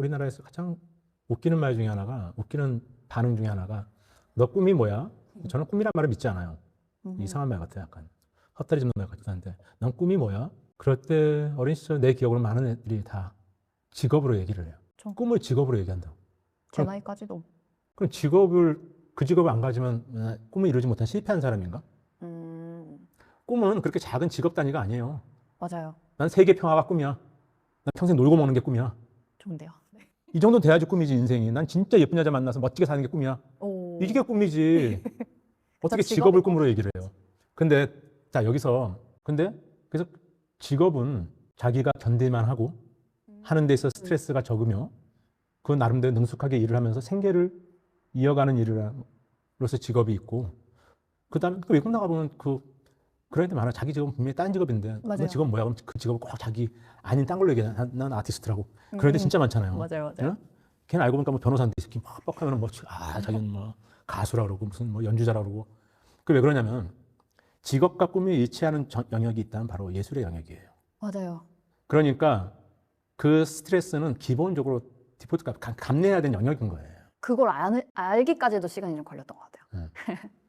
우리나라에서 가장 웃기는 말 중에 하나가 웃기는 반응 중에 하나가 너 꿈이 뭐야? 저는 꿈이란 말을 믿지 않아요. 음. 이상한 말 같아요. 약간 헛다리 짚는 말 같기도 한데 넌 꿈이 뭐야? 그럴 때 어린 시절 내 기억으로 많은 애들이 다 직업으로 얘기를 해요. 좀. 꿈을 직업으로 얘기한다고. 제 그럼- 나이까지도. 그럼 직업을 그 직업을 안 가지면 어, 꿈을 이루지 못한 실패한 사람인가? 음, 꿈은 그렇게 작은 직업 단위가 아니에요. 맞아요. 난 세계 평화가 꿈이야. 난 평생 놀고 먹는 게 꿈이야. 좋은데요. 네. 이 정도 돼야지 꿈이지 인생이. 난 진짜 예쁜 여자 만나서 멋지게 사는 게 꿈이야. 오. 이게 꿈이지. 어떻게 직업을 꿈으로 얘기를 해요? 근데 자 여기서 근데 그래서 직업은 자기가 견딜만 하고 하는 데 있어 스트레스가 적으며 그 나름대로 능숙하게 일을 하면서 생계를 이어가는 일으로서 직업이 있고 그다음에 그 외국 나가 보면 그 그런 애들 많아. 자기 직업은 분명히 딴 직업인데 맞아요. 너 직업 뭐야? 그럼 그 직업을 꼭 자기 아닌 딴 걸로 난 아티스트라고. 그런 애들 음, 진짜 많잖아요. 맞아요, 맞아요. 응? 걔는 알고 보니까 뭐 변호사인데 이 새끼 막 뻑하면 뭐, 아, 자기는 뭐 가수라 그러고 무슨 뭐 연주자라 그러고. 그왜 그러냐면 직업과 꿈이 일치하는 저- 영역이 있다면 바로 예술의 영역이에요. 맞아요. 그러니까 그 스트레스는 기본적으로 디포트가 감- 감내해야 되는 영역인 거예요. 그걸 알, 알기까지도 시간이 좀 걸렸던 것 같아요.